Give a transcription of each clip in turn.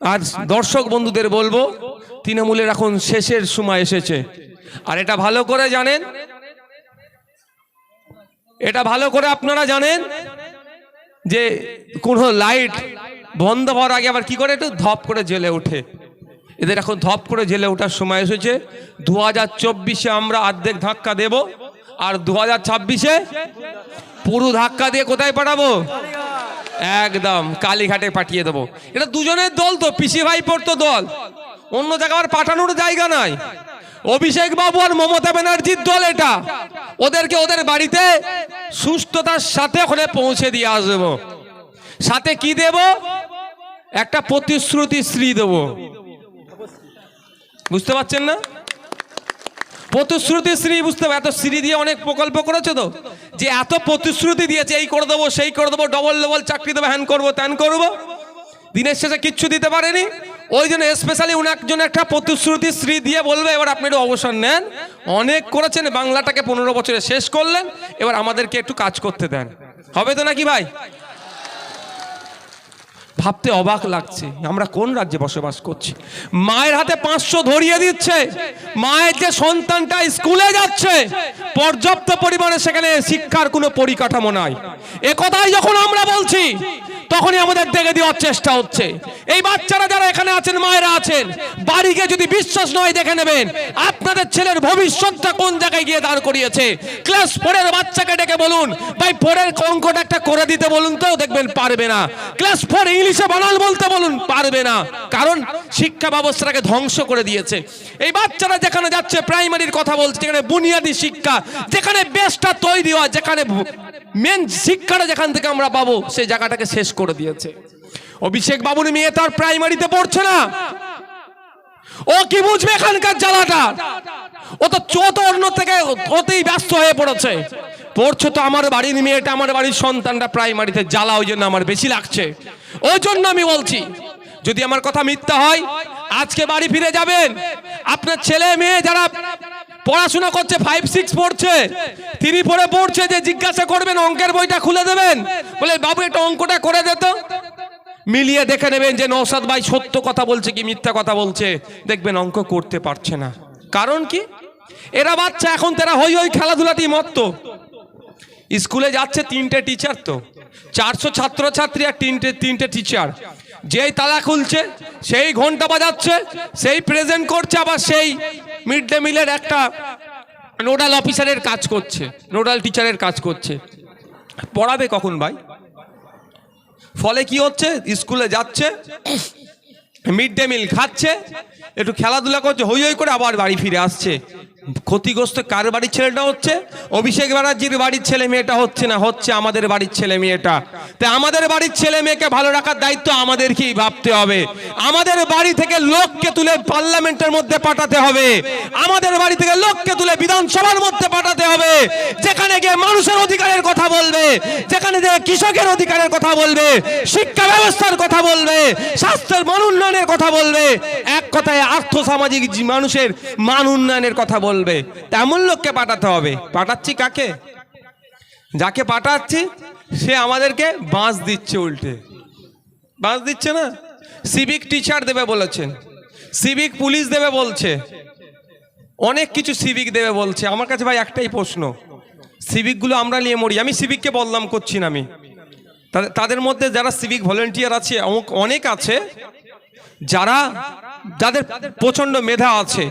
আর দর্শক বন্ধুদের বলব, তৃণমূলের এখন শেষের সময় এসেছে। আর এটা ভালো করে জানেন। এটা ভালো করে আপনারা জানেন যে কোনো লাইট বন্ধ হওয়ার আগে আবার কি করে একটু ধপ করে জেলে ওঠে। এদের এখন ধপ করে জেলে ওঠার সময় এসেছে। দু হাজার চব্বিশে আমরা অর্ধেক ধাক্কা দেব, আর দু হাজার ছাব্বিশে পুরো ধাক্কা দিয়ে কোথায় পাঠাবো? একদম, কালীঘাটে পাঠিয়ে দেবো। এটা দুজনের দল তো, পিসি ভাই পড়তো দল। অন্য জায়গায় আর পাঠানোর জায়গা নাই। অভিষেক বাবু আর মমতা ব্যানার্জির দল এটা। ওদেরকে ওদের বাড়িতে সুস্থতার সাথে ওখানে পৌঁছে দিয়ে আসব। সাথে কি দেব? একটা প্রতিশ্রুতি শ্রী দেব। বুঝতে পারছেন না? প্রতিশ্রুতি শ্রী, বুঝতে পারে? এত শ্রী দিয়ে অনেক প্রকল্প করেছে তো? যে এত প্রতিশ্রুতি দিয়েছে এই করে দেবো, সেই করে দেবো ডবল ডবল চাকরি দেবো, হ্যান করব, ত্যান করব। দিনের শেষে কিচ্ছু দিতে পারেনি। ওই জন্য স্পেশালি উনাকজন একটা প্রতিশ্রুতি শ্রী দিয়ে বলবে, এবার আপনি একটু অবসর নেন। অনেক করেছেন, বাংলাটাকে পনেরো বছরে শেষ করলেন। এবার আমাদেরকে একটু কাজ করতে দেন। হবে তো নাকি ভাই? ভাবতে অবাক লাগছে, আমরা কোন রাজ্যে বসবাস করছি? মায়ের হাতে পাঁচশো ধরিয়ে দিচ্ছে, মায়ের যে সন্তানটা স্কুলে যাচ্ছে, পর্যাপ্ত পরিমাণে সেখানে শিক্ষার কোনো পরিকাঠামো নাই। একথাই যখন আমরা বলছি তখনই আমাদের দেখে দেওয়ার চেষ্টা হচ্ছে। এই বাচ্চারা যারা এখানে আছেন, মায়েরা আছেন বাড়িকে যদি বিশ্বাস নয়, দেখে নেবেন আপনাদের ছেলের ভবিষ্যৎটা কোন জায়গায় গিয়ে দাঁড় করিয়েছে। ক্লাস ফোরের বাচ্চাকে ডেকে বলুন, ভাই, ফোরের অঙ্কটা একটা করে দিতে বলুন তো, দেখবেন পারবে না। ক্লাস ফোর ইংলিশে বানাল বলতে বলুন, পারবে না। কারণ শিক্ষা ব্যবস্থাটাকে ধ্বংস করে দিয়েছে। এই বাচ্চারা যেখানে যাচ্ছে, প্রাইমারির কথা বলছে, যেখানে বুনিয়াদী শিক্ষা, যেখানে বেসটা তৈরি হয়, যেখানে মেন শিক্ষাটা যেখান থেকে আমরা পাবো সেই জায়গাটাকে শেষ করে দিয়েছে। অভিষেক বাবুর মেয়ে তার প্রাইমারিতে পড়ছে না। ও কি বুঝবে এখানকার জ্বালাটা? ও তো চোত অন্য থেকে ওতেই ব্যস্ত হয়ে পড়েছে। পড়ছে তো আমার বাড়ির মেয়েটা, আমার বাড়ির সন্তানটা প্রাইমারিতে জ্বালা, ওই জন্য আমার বেশি লাগছে। ওই জন্য আমি বলছি, যদি আমার কথা মিথ্যা হয়, আজকে বাড়ি ফিরে যাবেন। আপনার ছেলে মেয়ে যারা পড়াশোনা করছে ফাইভ সিক্স পড়ছে। তিনি পড়ে পড়ছে, যে জিজ্ঞাসা করবেন, অঙ্কের বইটা খুলে দেবেন। বলে, বাবু এটা অঙ্কটা করে দে মিলিয়ে দেখে নেবেন যে নৌসাদ ভাই সত্য কথা বলছে কি মিথ্যা কথা বলছে। দেখবেন অঙ্ক করতে পারছে না। কারণ কি? এরা বাচ্চা, এখন তারা হই হই খেলাধুলাতেই মত্ত। স্কুলে যাচ্ছে তিনটে টিচার তো। চারশো ছাত্রছাত্রী আর তিনটে তিনটে টিচার যেই তালা খুলছে, সেই ঘণ্টা বাজাচ্ছে, সেই প্রেজেন্ট করছে, আবার সেই মিড ডে মিলের একটা নোডাল অফিসারের কাজ করছে, নোডাল টিচারের কাজ করছে। পড়াবে কখন ভাই? ফলে কি হচ্ছে? স্কুলে যাচ্ছে, মিড ডে মিল খাচ্ছে, একটু খেলাধুলা করছে, হই হই করে আবার বাড়ি ফিরে আসছে। ক্ষতিগ্রস্ত কার বাড়ির ছেলেটা হচ্ছে? অভিষেক ব্যানার্জির বাড়ির ছেলে মেয়েটা হচ্ছে না, হচ্ছে আমাদের বাড়ির ছেলে মেয়েটা। তাই আমাদের বাড়ির ছেলে মেয়েকে ভালো রাখার দায়িত্ব আমাদেরকেই ভাবতে হবে। আমাদের বাড়ি থেকে লোককে তুলে পার্লামেন্টের মধ্যে পাঠাতে হবে। আমাদের বাড়ি থেকে লোককে তুলে বিধানসভার মধ্যে পাঠাতে হবে। যেখানে গিয়ে মানুষের অধিকারের কথা বলবে, যেখানে গিয়ে কৃষকের অধিকারের কথা বলবে, শিক্ষা ব্যবস্থার কথা বলবে, স্বাস্থ্যের মান উন্নয়নের কথা বলবে, এক কথায় আর্থ সামাজিক মানুষের মান উন্নয়নের কথা বলবে। তেমন লোককে পাঠাতে হবে। পাঠাচ্ছি কাকে? যাকে পাঠাচ্ছি, সে আমাদেরকে বাঁশ দিচ্ছে উল্টে। বাঁশ দিচ্ছে না? সিভিক টিচার দেবে বলেছেন। সিভিক পুলিশ দেবে বলছে। অনেক কিছু সিভিক দেবে বলছে। আমার কাছে ভাই একটাই প্রশ্ন। সিভিকগুলো আমরা নিয়ে মরি। আমি সিভিককে বদনাম করছি না আমি। তাদের- মধ্যে যারা সিভিক ভলেন্টিয়ার আছে অনেক আছে, যারা, যাদের প্রচণ্ড মেধা আছে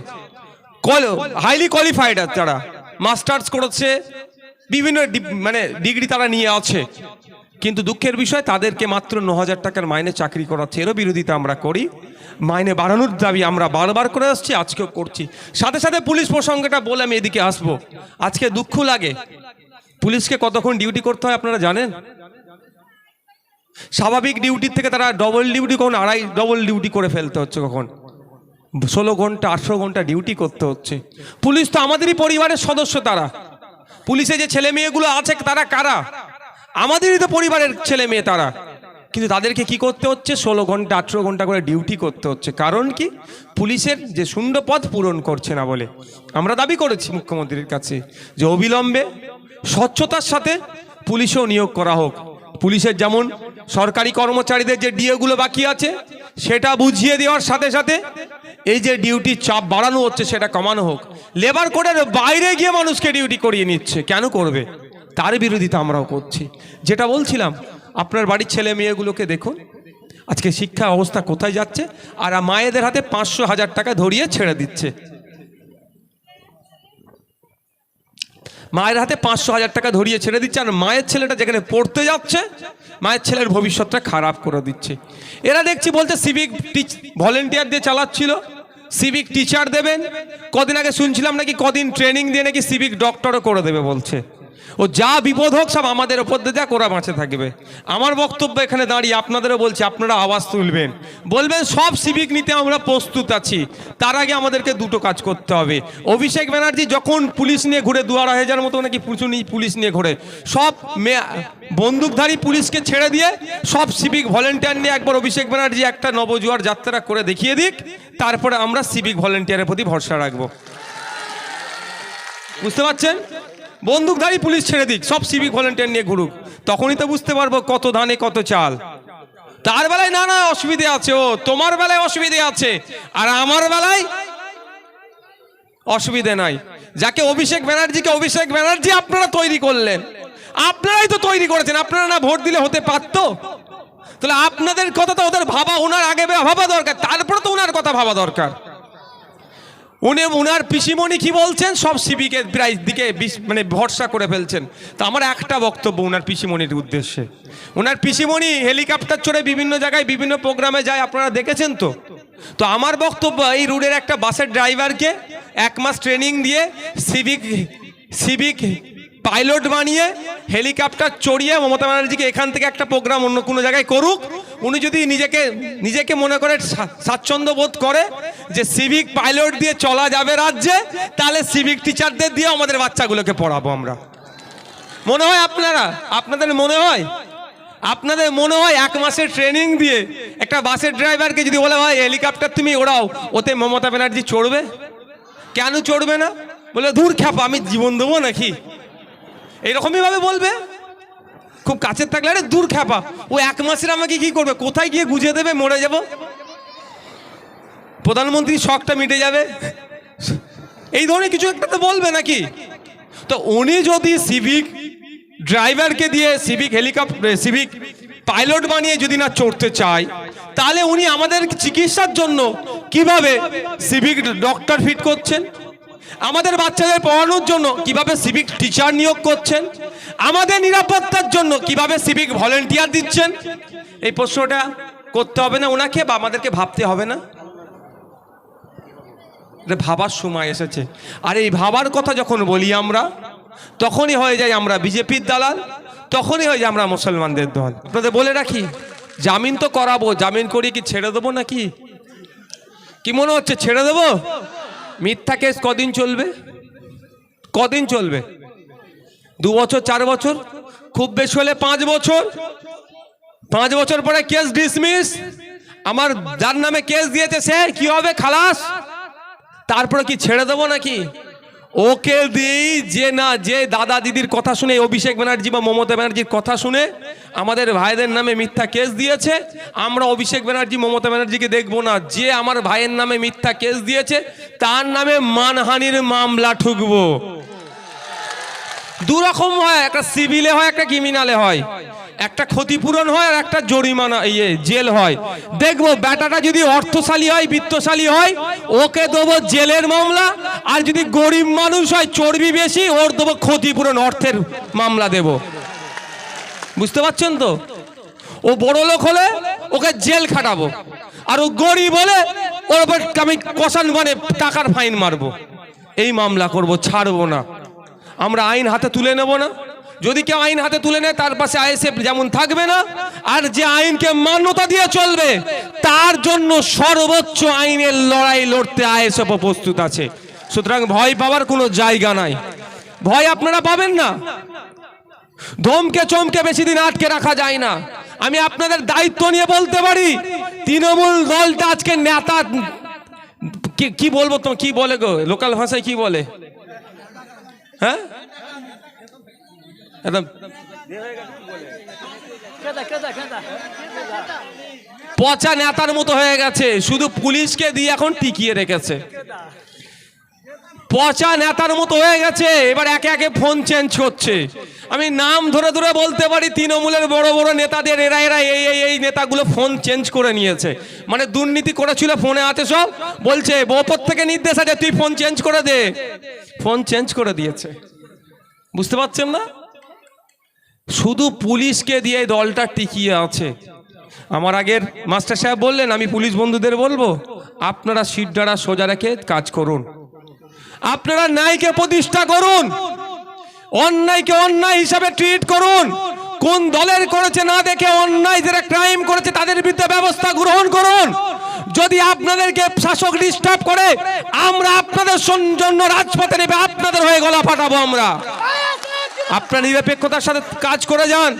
হাইলি কোয়ালিফাইড তারা। মাস্টার্স করেছে, বিভিন্ন মানে ডিগ্রি তারা নিয়ে আছে। কিন্তু দুঃখের বিষয়, তাদেরকে মাত্র ন হাজার টাকার মাইনে চাকরি করাচ্ছে। এরও বিরোধিতা আমরা করি। মাইনে বাড়ানোর দাবি আমরা বারবার করে আসছি, আজকেও করছি। সাথে সাথে পুলিশ প্রসঙ্গটা বলে আমি এদিকে আসব। আজকে দুঃখ লাগে। পুলিশকে কতক্ষণ ডিউটি করতে হয় আপনারা জানেন? স্বাভাবিক ডিউটির থেকে তারা ডবল ডিউটি কখন, আড়াই ডবল ডিউটি করে ফেলতে হচ্ছে কখন? ষোলো ঘণ্টা, আঠেরো ঘণ্টা ডিউটি করতে হচ্ছে। পুলিশ তো আমাদেরই পরিবারের সদস্য তারা। পুলিশে যে ছেলে মেয়েগুলো আছে, তারা কারা? আমাদেরই তো পরিবারের ছেলে মেয়ে তারা। কিন্তু তাদেরকে কি করতে হচ্ছে? ষোলো ঘণ্টা, আঠেরো ঘণ্টা করে ডিউটি করতে হচ্ছে। কারণ কি? পুলিশের যে শূন্য পদ পূরণ করছে না বলে। আমরা দাবি করেছি মুখ্যমন্ত্রীর কাছে যে অবিলম্বে স্বচ্ছতার সাথে পুলিশও নিয়োগ করা হোক। পুলিশের যেমন সরকারি কর্মচারীদের যে ডিএগুলো বাকি আছে, সেটা বুঝিয়ে দেওয়ার সাথে সাথে এই যে ডিউটি চাপ বাড়ানো হচ্ছে, সেটা কমানো হোক। লেবার কোডের বাইরে গিয়ে মানুষকে ডিউটি করিয়ে নিচ্ছে। কেন করবে? তার বিরোধিতা আমরাও করছি। যেটা বলছিলাম, আপনার বাড়ির ছেলে মেয়েগুলোকে দেখুন। আজকে শিক্ষা অবস্থা কোথায় যাচ্ছে? আর মায়েদের হাতে পাঁচশো হাজার টাকা ধরিয়ে ছেড়ে দিচ্ছে। মায়ের হাতে পাঁচশো হাজার টাকা ধরিয়ে ছেড়ে দিচ্ছে, আর মায়ের ছেলেটা যেখানে পড়তে যাচ্ছে, মায়ের ছেলের ভবিষ্যৎটা খারাপ করে দিচ্ছে। এরা দেখছি বলছে সিভিক টিচ ভলেন্টিয়ার দিয়ে চালাচ্ছিল সিভিক টিচার দেবেন, কদিন আগে শুনছিলাম নাকি কদিন ট্রেনিং দিয়ে নাকি সিভিক ডক্টরও করে দেবে বলছে। ও যা বিপদ হোক সব আমাদের ওপর দিয়ে যা করা বাঁচে থাকবে। আমার বক্তব্য এখানে দাঁড়িয়ে আপনাদেরও বলছি, আপনারা আওয়াজ তুলবেন। বলবেন, সব সিভিক নিতে আমরা প্রস্তুত আছি। তার আগে আমাদেরকে দুটো কাজ করতে হবে। অভিষেক ব্যানার্জি যখন পুলিশ নিয়ে ঘুরে দু আড়াই হাজার মতো নাকি প্রচুর পুলিশ নিয়ে ঘুরে, সব বন্দুকধারী পুলিশকে ছেড়ে দিয়ে সব সিভিক ভলেন্টিয়ার নিয়ে একবার অভিষেক ব্যানার্জি একটা নবজুয়ার যাত্রা করে দেখিয়ে দিক, তারপরে আমরা সিভিক ভলেন্টিয়ারের প্রতি ভরসা রাখব। বুঝতে পারছেন? বন্দুকধারী পুলিশ ছেড়ে দিক, সব সিভিক ভলেন্টিয়ার নিয়ে ঘুরুক। তখনই তো বুঝতে পারব কত ধানে, কত চাল। তার বেলায় না না, অসুবিধে আছে ও, তোমার বেলায় অসুবিধে আছে, আর আমার বেলায় অসুবিধে নাই। যাকে অভিষেক ব্যানার্জিকে, অভিষেক ব্যানার্জি আপনারা তৈরি করলেন। আপনারাই তো তৈরি করেছেন, আপনারা না ভোট দিলে হতে পারতো? তাহলে আপনাদের কথা তো ওদের ভাবা, ওনার আগে ভাবা দরকার, তারপরে তো ওনার কথা ভাবা দরকার। উনি উনার পিসিমণি কি বলছেন? সব সিভিকের প্রায় দিকে মানে ভরসা করে ফেলছেন। তো আমার একটা বক্তব্য উনার পিসিমণির উদ্দেশ্যে। উনার পিসিমণি হেলিকপ্টার চড়ে বিভিন্ন জায়গায়, বিভিন্ন প্রোগ্রামে যায়, আপনারা দেখেছেন তো? তো আমার বক্তব্য এই রুটের একটা বাসের ড্রাইভারকে এক মাস ট্রেনিং দিয়ে সিভিক সিভিক পাইলট বানিয়ে হেলিকপ্টার চড়িয়ে মমতা ব্যানার্জিকে এখান থেকে একটা প্রোগ্রাম অন্য কোনো জায়গায় করুক উনি যদি নিজেকে নিজেকে মনে করে স্বা- স্বাচ্ছন্দ্য বোধ করে যে সিভিক পাইলট দিয়ে চলা যাবে রাজ্যে, তাহলে সিভিক টিচারদের দিয়ে আমাদের বাচ্চাগুলোকে পড়াবো আমরা। মনে হয় আপনারা? আপনাদের মনে হয়? আপনাদের মনে হয় এক মাসের ট্রেনিং দিয়ে একটা বাসের ড্রাইভারকে যদি বলে হয় হেলিকপ্টার তুমি ওড়াও, ওতে মমতা ব্যানার্জি চড়বে? কেন চড়বে না? বলে দূর খ্যাপা, আমি জীবন দেবো নাকি? এইরকমই ভাবে বলবে? খুব কাছের থাকলে, আরে দূর খ্যাপা। ও এক মাসের আমাকে কি করবে? কোথায় গিয়ে গুজে দেবে? মরে যাব। প্রধানমন্ত্রীর শখটা মিটে যাবে। এই ধরনের কিছু একটা তো বলবে নাকি? তো উনি যদি সিভিক ড্রাইভারকে দিয়ে সিভিক হেলিকপ্টার সিভিক পাইলট বানিয়ে যদি না চড়তে চায়, তাহলে উনি আমাদের চিকিৎসার জন্য কীভাবে সিভিক ডক্টর ফিট করছেন? আমাদের বাচ্চাদের পড়ানোর জন্য কীভাবে সিভিক টিচার নিয়োগ করছেন? আমাদের নিরাপত্তার জন্য কীভাবে সিভিক ভলেন্টিয়ার দিচ্ছেন? এই প্রশ্নটা করতে হবে না ওনাকে বা আমাদেরকে ভাবতে হবে না। ভাবার সময় এসেছে। আর এই ভাবার কথা যখন বলি আমরা, তখনই হয়ে যায় আমরা বিজেপির দালাল, তখনই হয়ে যায় আমরা মুসলমানদের দল। আপনাদের বলে রাখি, জামিন তো করাবো, জামিন করিয়ে কি ছেড়ে দেবো নাকি? কি মনে হচ্ছে ছেড়ে দেবো? মিথ্যা কেস কদিন চলবে? কদিন চলবে? দু বছর, চার বছর? খুব বেশি হলে পাঁচ বছর। পাঁচ বছর পরে কেস ডিসমিস আমার যার নামে কেস দিয়েছে সে কি হবে, খালাস? তারপরে কি ছেড়ে দেবো নাকি? ওকে দিই যে না যে দাদা দিদির কথা শুনে, অভিষেক ব্যানার্জি বা মমতা ব্যানার্জির কথা শুনে আমাদের ভাইদের নামে মিথ্যা কেস দিয়েছে। আমরা অভিষেক ব্যানার্জি, মমতা ব্যানার্জিকে দেখব না। যে আমার ভাইয়ের নামে মিথ্যা কেস দিয়েছে, তার নামে মানহানির মামলা ঠুকবো। দু রকম হয়, একটা সিভিলে হয়, একটা ক্রিমিনালে হয়। একটা ক্ষতিপূরণ হয় আর একটা জরিমানা ইয়ে জেল হয়। দেখব, বেটাটা যদি অর্থশালী হয়, বৃত্তশালী হয়, ওকে দেবো জেলের মামলা, আর যদি গরিব মানুষ হয়, চর্বি বেশি, ওর দেবো ক্ষতিপূরণ, অর্থের মামলা দেব। বুঝতে পারছেন তো? ও বড় লোক হলে ওকে জেল খাটাবো, আর ও গরিব হলে ওর উপর আমি কষান মানে টাকার ফাইন মারবো। এই মামলা করব, ছাড়বো না। আমরা আইন হাতে তুলে নেব না। যদি কেউ আইন হাতে তুলে নেয়, তার পাশে আইএসএফ যেমন থাকবে না, আর যে আইনকে মান্যতা দিয়ে চলবে, তার জন্য সর্বোচ্চ আইনের লড়াই লড়তে আইএসএফ প্রস্তুত আছে। সুতরাং ভয় পাওয়ার কোনো জায়গা নাই। ভয় আপনারা পাবেন না। ধমকে চমকে বেশি দিন আটকে রাখা যায় না। আমি আপনাদের দায়িত্ব নিয়ে বলতে পারি, তৃণমূল দলটা আজকে নেতা কি- কি বলব তো, কি বলে গো? লোকাল ভাষায় কি বলে? হ্যাঁ? একদম। পচা নেতার মতো হয়ে গেছে। শুধু পুলিশকে দিয়ে এখন টিকিয়ে রেখেছে। পচা নেতার মতো হয়ে গেছে, এবার একে একে ফোন চেঞ্জ করছে। আমি নাম ধরে ধরে বলতে পারি, তৃণমূলের বড় বড় নেতাদের, এরা এরা এই এই এই নেতাগুলো ফোন চেঞ্জ করে নিয়েছে। মানে দুর্নীতি করেছিল ফোনে আছে সব, বলছে ওপর থেকে নির্দেশ আছে, তুই ফোন চেঞ্জ করে দে। ফোন চেঞ্জ করে দিয়েছে। বুঝতে পারছেন না? শুধু পুলিশকে দিয়ে দলটা টিকিয়ে আছে। আমার আগের মাস্টার সাহেব বললেন, আমি পুলিশ বন্ধুদের বলব, আপনারা সিটডারা সোজা রেখে কাজ করুন। আপনারা ন্যায়কে প্রতিষ্ঠা করুন। অন্যায়কে অন্যায় হিসাবে ট্রিট করুন। কোন দলের করেছে না দেখে অন্যায় যারা ক্রাইম করেছে তাদের বিরুদ্ধে ব্যবস্থা গ্রহণ করুন। যদি আপনাদেরকে শাসক ডিস্টার্ব করে, আমরা আপনাদের জন্য রাজপথে নেবে, আপনাদের হয়ে গলা ফাটাবো আমরা। আপনার নিরপেক্ষতার সাথে কাজ করে যান।